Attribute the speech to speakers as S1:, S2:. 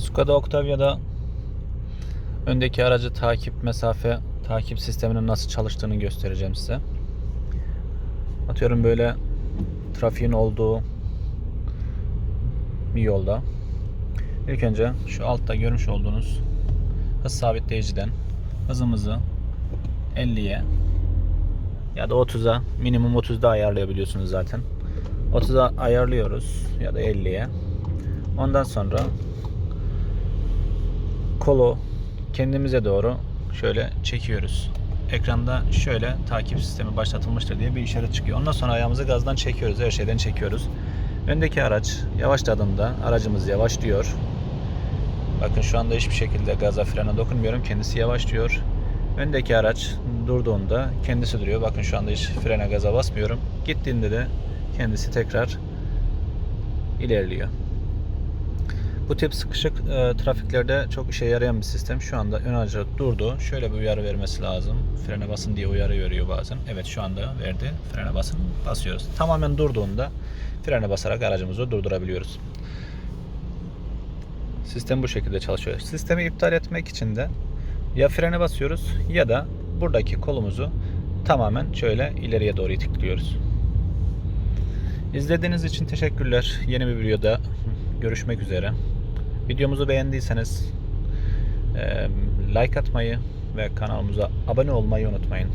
S1: Skoda Octavia'da öndeki aracı takip mesafe takip sisteminin nasıl çalıştığını göstereceğim size. Atıyorum böyle trafiğin olduğu bir yolda. İlk önce şu altta görmüş olduğunuz hız sabitleyiciden hızımızı 50'ye ya da 30'a minimum 30'da ayarlayabiliyorsunuz zaten. 30'a ayarlıyoruz ya da 50'ye. Ondan sonra kolu kendimize doğru şöyle çekiyoruz. Ekranda şöyle takip sistemi başlatılmıştır diye bir işaret çıkıyor. Ondan sonra ayağımızı gazdan çekiyoruz. Her şeyden çekiyoruz. Öndeki araç yavaşladığında aracımız yavaşlıyor. Bakın şu anda hiçbir şekilde gaza frene dokunmuyorum. Kendisi yavaşlıyor. Öndeki araç durduğunda kendisi duruyor. Bakın şu anda hiç frene gaza basmıyorum. Gittiğinde de kendisi tekrar ilerliyor. Bu tip sıkışık e, trafiklerde çok işe yarayan bir sistem. Şu anda ön aracı durdu. Şöyle bir uyarı vermesi lazım. Frene basın diye uyarı veriyor bazen. Evet şu anda verdi. Frene basın. Basıyoruz. Tamamen durduğunda frene basarak aracımızı durdurabiliyoruz. Sistem bu şekilde çalışıyor. Sistemi iptal etmek için de ya frene basıyoruz ya da buradaki kolumuzu tamamen şöyle ileriye doğru itikliyoruz. İzlediğiniz için teşekkürler. Yeni bir videoda görüşmek üzere. Videomuzu beğendiyseniz like atmayı ve kanalımıza abone olmayı unutmayın.